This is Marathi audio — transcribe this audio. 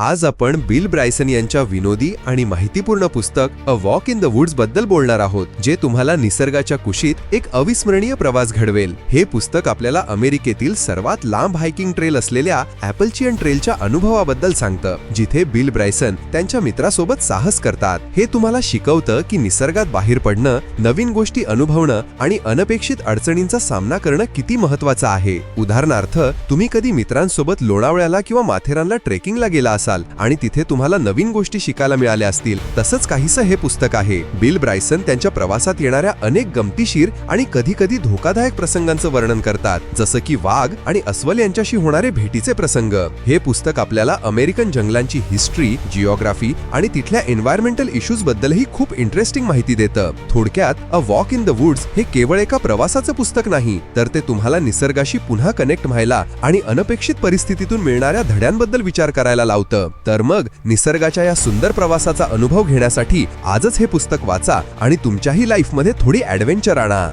आज आपण बिल ब्रायसन यांच्या विनोदी आणि माहितीपूर्ण पुस्तक अ वॉक इन द वुड्सबद्दल बोलणार आहोत जे तुम्हाला निसर्गाच्या कुशीत एक अविस्मरणीय प्रवास घडवेल. हे पुस्तक आपल्याला अमेरिकेतील सर्वात लांब हायकिंग ट्रेल असलेल्या ॲपलचियन ट्रेलच्या अनुभवाबद्दल सांगतं जिथे बिल ब्रायसन त्यांच्या मित्रासोबत साहस करतात. हे तुम्हाला शिकवतं की निसर्गात बाहेर पडणं नवीन गोष्टी अनुभवणं आणि अनपेक्षित अडचणींचा सामना करणं किती महत्वाचं आहे. उदाहरणार्थ तुम्ही कधी मित्रांसोबत लोणावळ्याला किंवा माथेरानला ट्रेकिंगला गेला असाल आणि तिथे तुम्हाला नवीन गोष्टी शिकायला मिळाल्या असतील. तसंच काहीसं हे पुस्तक आहे. बिल ब्रायसन त्यांच्या प्रवासात येणाऱ्या अनेक गमतीशीर आणि कधी कधी धोकादायक प्रसंगांचं वर्णन करतात. जसं की वाघ आणि अस्वल यांच्याशी होणारे भेटीचे प्रसंग. हे पुस्तक आपल्याला अमेरिकन जंगलांची हिस्ट्री जिओग्राफी आणि तिथल्या एन्व्हायरमेंटल इश्यूज बद्दलही खूप इंटरेस्टिंग माहिती देतं. थोडक्यात a walk in the woods हे केवळ एका प्रवासाचं पुस्तक नाही तर ते तुम्हाला निसर्गाशी पुन्हा कनेक्ट व्हायला आणि अनपेक्षित परिस्थितीतून मिळणाऱ्या धड्यांबद्दल विचार करायला लावतं. तर मग निसर्गाच्या या सुंदर प्रवासाचा अनुभव घेण्यासाठी आजच हे पुस्तक वाचा आणि तुमच्याही लाईफमध्ये थोडी ॲडव्हेंचर आणा.